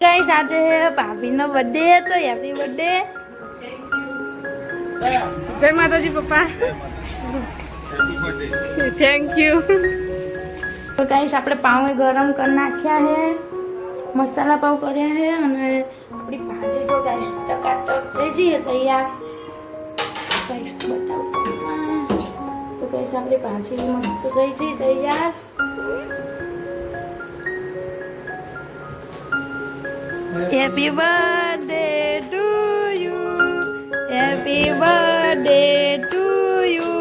કઈ સાથે ભાભીનો બર્થડે હતો હેપી બર્થડે જય માતાજી, પપ્પા. થેન્ક યુ તો ગાઈસ આપણે પાઉં ગરમ કરી નાખ્યા હે, મસાલા પાઉં કર્યા હે, અને આપણી ભાજી જો ગાઈસ ટકાટક થઈ જઈએ તૈયાર. ગાઈસ બતાવું. તો ગાઈસ આપણી ભાજી મસ્ત થઈ જઈ તૈયાર. Happy birthday to you happy birthday to you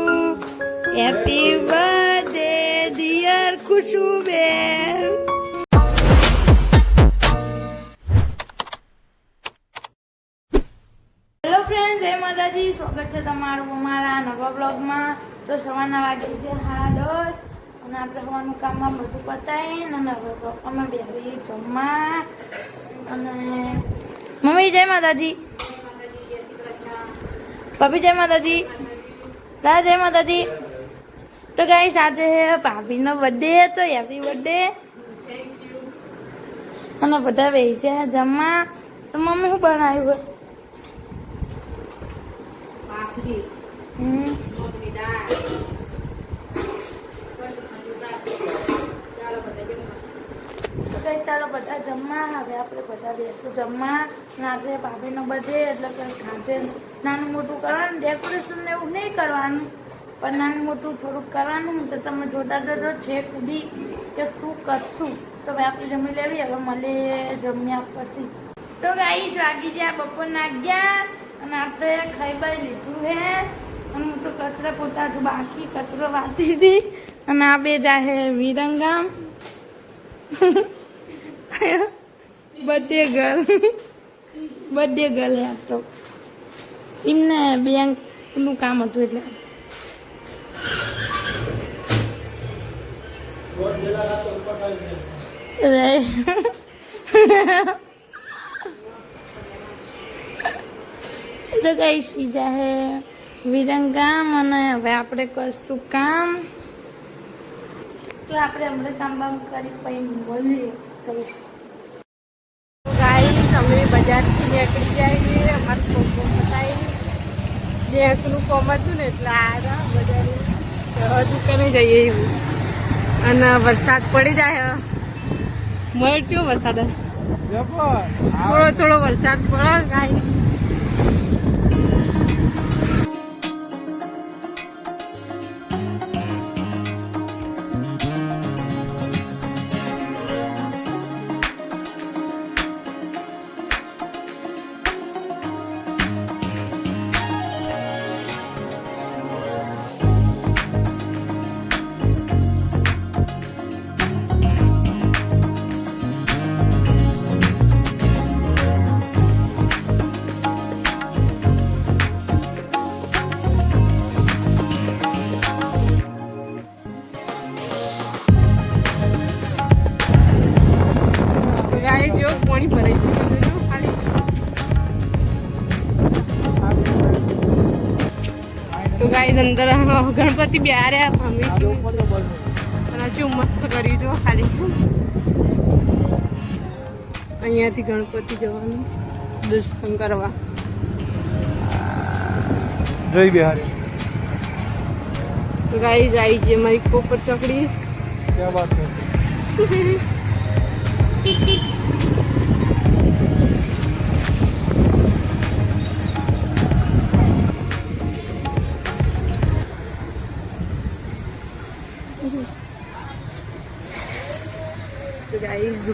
happy birthday dear Khushuben hello friend જય માતાજી. સ્વાગત છે તમારું અમારા નવા બ્લોગમાં તો સવારના વાગે છે સાડા દસ. અને આપણે કામ કામમાં બધું પતાવીને અને હવે પપ્પામાં બેસી જમવા. અને મમ્મી જય માતાજી. ભાભી જય માતાજી. લા જય માતાજી. તો ગાઈસ આજે ભાભીનો બર્થડે હતો. હેપી બર્થડે અને બધા વેચ્યા જમવા. તો મમ્મી શું બનાવ્યું? હોય ભાખરી હમ મગની દાળ ચાલો બધા જમવા તો ચાલો બધા જમવા. હવે આપણે બધા બેસું જમવા. નાચે ભાભીનો બધે એટલે કંઈ ખાંચે નાનું મોટું કરવાનું ડેકોરેશન ને એવું નહીં કરવાનું. પણ નાનું મોટું થોડુંક કરવાનું. તો તમે જોતા જજો છે કુદી કે શું કરશું. તો હવે આપણે જમી લેવી. હવે મળીએ જમ્યા પછી. તો ગાઈસ વાગી ગયા બપોરના ગયા અને આપણે ખાઈ બાઈ લીધું હે. અને હું તો કચરા પોતા છું બાકી, કચરો વાતી હતી. અને આ બે જાહે Viramgam birthday girl birthday girl હે તો. એમને બેંકનું કામ હતું એટલે. તો કઈ સીજા હે વિરંગામ અને હવે આપણે કરશું કામ. તો આપણે હમણાં કામ બામ કરી પછી મળીએ કહીશ ગાઈસ અમે બજારથી નીકળી જઈએ અમારે કોકો બતાવી બેંકનું કોમ હતું ને એટલે આ બજાર. દુકાને જઈએ એવું. અને વરસાદ પડી જાય મળ્યો વરસાદ. થોડો થોડો વરસાદ પડે. ગાય તો અંદર ગણપતિ બેહાર્યા અમે અને હજુ મસ્ત કરી જો ખાલી. અહીંયાથી ગણપતિ જવાનું દર્શન કરવા. જય બિહારી. તો આવી છે મારી કોપર ચોકડી. ક્યાં બાત છે?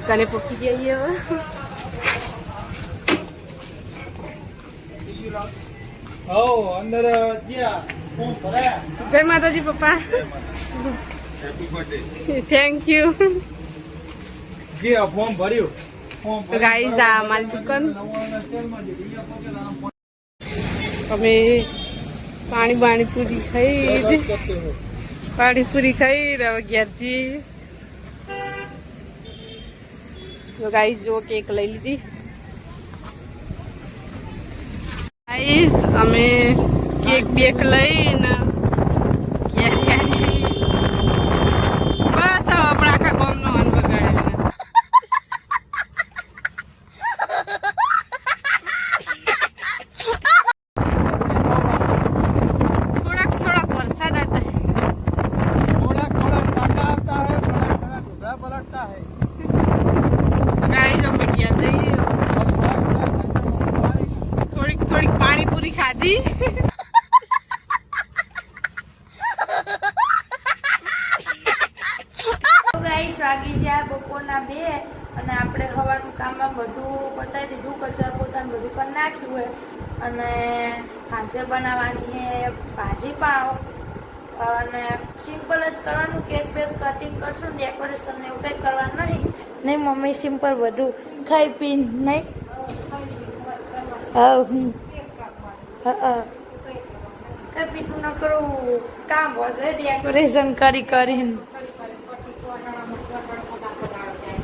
દુકાને પહોંચી જઈએ હવે. ગયા. જય માતાજી પપ્પા. થેન્ક યુ ફોર્મ ભર્યું. તો ગાઈઝ આ મારી દુકાન. અમે પાણી બાણી પૂરી ખાઈ પાણીપુરી ખાઈ હવે ઘેરજી તો ગાઈઝ જો કેક લઈ લીધી. ગાઈઝ અમે કેક બેક લઈને ઘેર આવી. બસ હવે આપણે આખા ગામનો અન્ન બગાડે બધું પતાવી દીધું કચરા પોતાનું બધું પણ નાખ્યું હોય. અને સાંજે બનાવવાની છે ભાજી પાવ. અને સિમ્પલ જ કરવાનું કેક બેક કટિંગ કરશું ડેકોરેશન એવું કંઈ કરવાનું નહીં. નહીં મમ્મી સિમ્પલ બધું. ખાઈ પી નહીં? કઈ બીજું ન કરું. કામ વગર ડેકોરેશન કરી કરીને.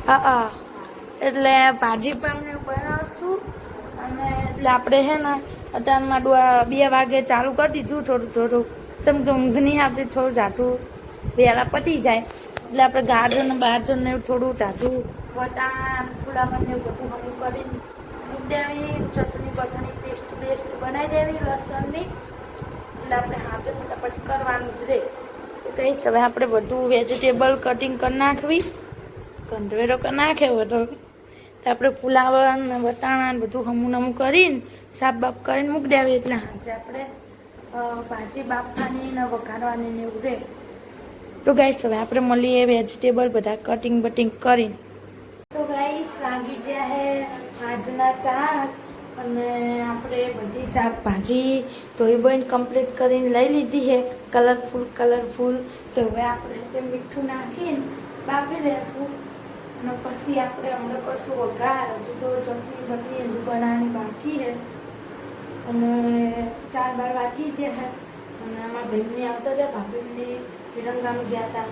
હા એટલે ભાજી પણ એટલે આપણે હે ને અત્યારમાં બે વાગે ચાલુ કરી દીધું થોડું થોડું. જેમ કે ઊંઘ આવતી, થોડું જાજું વહેલા પતી જાય. એટલે આપણે ગાજર ને બાજર ને એવું થોડું જાજું વટાણ ફુલાવર ને એવું બધું બધું કરીને મૂકી દેવી. ચટણી બધાની પેસ્ટ બેસ્ટ બનાવી દેવી, લસણની. એટલે આપણે હાજર ફટાફટ કરવાનું જ રહે કહીશ, હવે આપણે બધું વેજીટેબલ કટિંગ કરી નાખવી. કંદવેરો કરી નાખે બધો. તો આપણે ફુલાવર ને વટાણા ને બધું હમું નમું કરીને સાફ બાફ કરીને મૂકી દેવી એટલે સાંજે આપણે ભાજી બાફવાની ને વઘારવાની ને એવું રહે. તો ગાઈસ હવે આપણે મળીએ વેજીટેબલ બધા કટિંગ બટિંગ કરીને. તો ગાઈસ વાગી ગયા હે આજના ચાર અને આપણે બધી શાકભાજી ધોઈ બોઈને કમ્પ્લીટ કરીને લઈ લીધી છે કલરફુલ કલરફુલ તો હવે આપણે મીઠું નાખીને બાફી લેશું અને પછી આપણે હમણાં કરશું વઘાર. હજુ તો ચટણી બટણી હજુ બનાવવાની બાકી છે. અને ચાર બાર બાકી છે. હે અને અમારા બહેનને આવતા હતા, ભાભીને તિરંગામ ગયા હતા.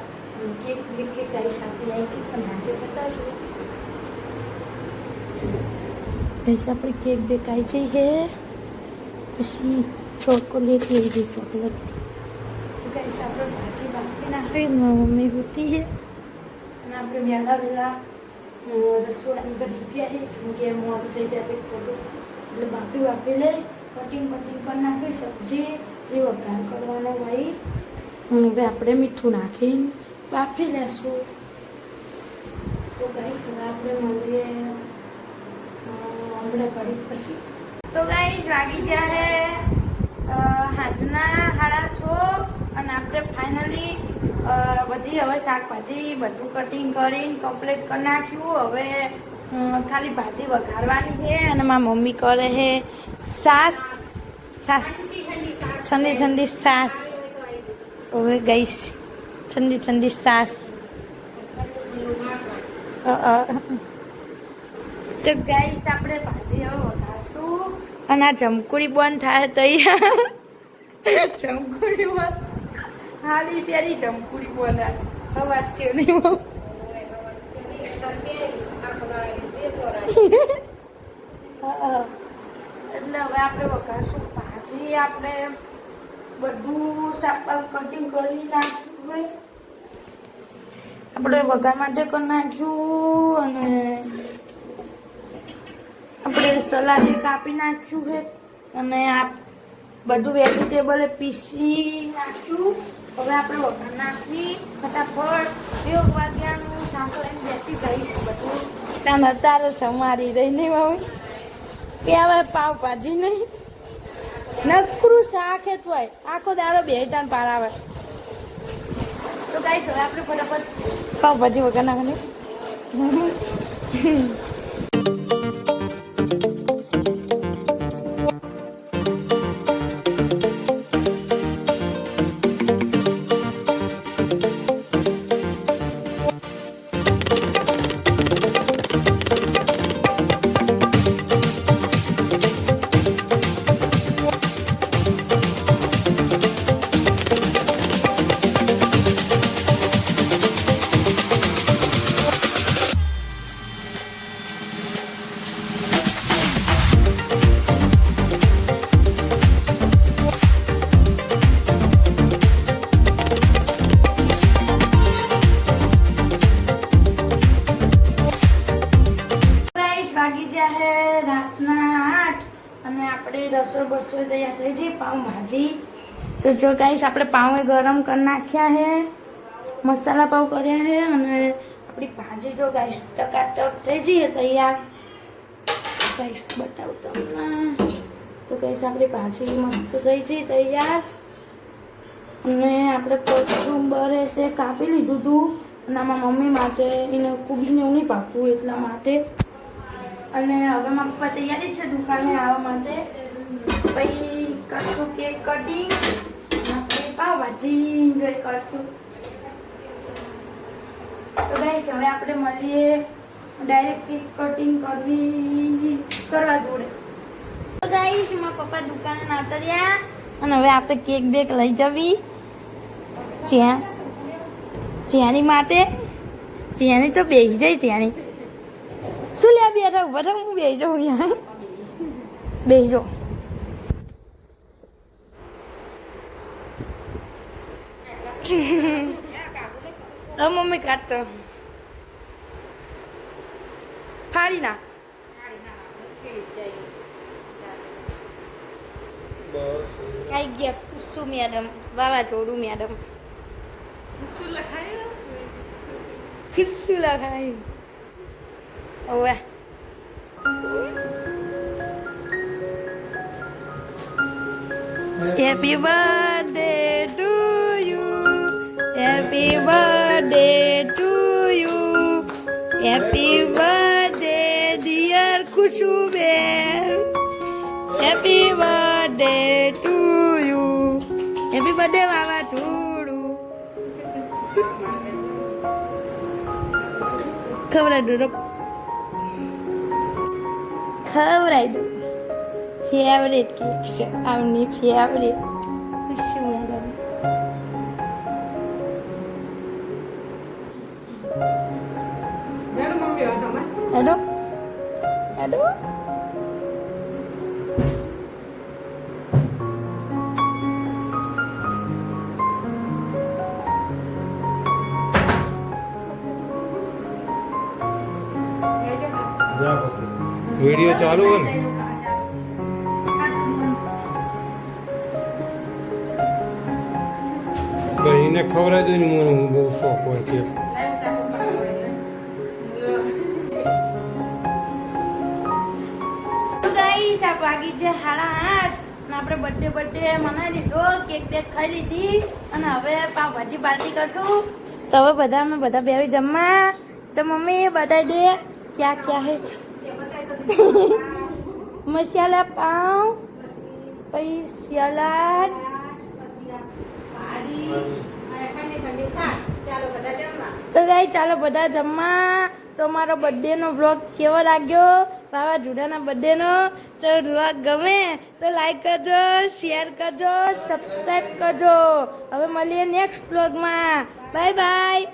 કેક બીક કેક ગાઈસ આપી આવી છે, પણ આજે બતાવશું ગઈસ આપણી કેક બેક આવી જઈ છે પછી ચોકોલેટ લઈ ગઈ, ચોકલેટ. ગઈસ આપણે ભાજી બાકી નાખી, મમ્મી હોતી અને આપણે વહેલા વહેલા રસોડાની કરી જાય જેમ કે મોડું થઈ જાય ખોટું એટલે બાફી બાફી લઈ, કટિંગ કટિંગ કરી નાખી, સબ્જી જે વઘાર કરવાનો હોય હવે આપણે મીઠું નાખીને બાફી લેશું. તો ગાઈસ, હવે આપણે મળીએ હમણાં કરી પછી. તો ગાઈસ, વાગી હે. હાજના હાડા છો, અને આપણે ફાઇનલી બધી હવે શાકભાજી બધું કટિંગ કરીને કમ્પ્લીટ કરી નાખ્યું. હવે ખાલી ભાજી વઘારવાની છે અને મારા મમ્મી કરે છે સાસ. સાસ. ઠંડી ઠંડી સાસ. હવે ગઈશ. ઠંડી ઠંડી સાસ. તો ગાઈસ આપણે ભાજી હવે વઘારશું. અને આ જમકુડી બંધ થાય તૈયાર. જમકુડી બંધ. હાલી પ્યારી જમકુડી બોલા અવાજ છે નહીં એટલે હવે આપણે વઘારશું ભાજી, આપણે બધું શાકભાજી કટિંગ કરી નાખ્યું આપણે વઘાર માટે કરી નાખ્યું અને આપણે સલાડ કાપી નાખ્યું છે. અને આ બધું વેજીટેબલ પીસી નાખ્યું. હવે આપણે વઘાર નાખી ફટાફટ બે વાગ્યાનું સાંભળીને બેસી ગઈશ બધું. ત્યાં અત્યારે સમારી રહી નહીં મમ્મી કે હવે પાવભાજી નહીં. નકરું શાક હે હોય. આખો દાડો બે તાન પાર આવે. તો ગાઈશ હવે આપણે ફટાફટ પાવભાજી વગર નાખવાની તો જો ગાઈશ આપણે પાઉં ગરમ કરી નાખ્યા હે મસાલા પાઉં કર્યા હે અને આપણી ભાજી જો ગાઈસ ટકાટક થઈ જઈએ તૈયાર. ગાઈશ બતાવું તમને. તો ગાઈસ આપણી ભાજી મસ્ત થઈ જઈએ તૈયાર. અને આપણે કચુંબરે તે કાપી લીધું હતું અને આમાં મમ્મી માટે એને કુબીને એવું નહીં પાકવું એટલા માટે. અને હવે મારા પપ્પા તૈયારી છે દુકાને આવવા માટે. પછી કશું કેક કટિંગ પાવભાજી એન્જોય કરશું તો ગાઈસ, હવે આપણે મળીએ ડાયરેક્ટ કેક કટિંગ કરવી, કરવા જોડે. તો ગાઈસ મારા પપ્પા દુકાને નાતા રહ્યા અને હવે આપણે કેક બેક લઈ જવી. જ્યાં, જ્યાંની માટે, જ્યાંની તો બેસી જાય જ્યાંની શું લે બેઠા ઊભા હું બેસી જાઉં યાર બેસી જાઉં. હવે મમ્મી કાઢતો ફાડી ના આઈ ગયા કુસુ મેડમ વાવાઝોડું મેડમ કુસુ લખાય કુસુ લખાય ઓવે happy you. Happy birthday to you. Happy birthday, dear Kushubel. Happy birthday to you. Happy birthday, Mama Chudu. ખવડાવી દો ખવડાવી દો ફેવરેટ કેક છે આમની ફેવરેટ વીડિયો ચાલુ હોય ને. બહેને ખવડાવી દો ને, મને બહુ શોખ હોય કે. વાગી છે સાડા આઠ. આપણે બર્થડે બર્થડે મનાવી લીધો કેક બેક ખાઈ લીધી. અને હવે પાવભાજી પાર્ટી કરશું. તો હવે બધા અમે બધા બેવી જમવા. તો મમ્મી બતાવી દે ક્યાં ક્યાં હે? મસાલા પાઉં, પછી સલાડ. તો ગાઈ ચાલો બધા જમવા. તો મારો બર્થડેનો વ્લોગ કેવો લાગ્યો? વાવાઝોડાના બર્થડેનો. તો વ્લોગ ગમે તો લાઈક કરજો શેર કરજો સબસ્ક્રાઈબ કરજો. હવે મળીએ નેક્સ્ટ વ્લોગમાં. Bye bye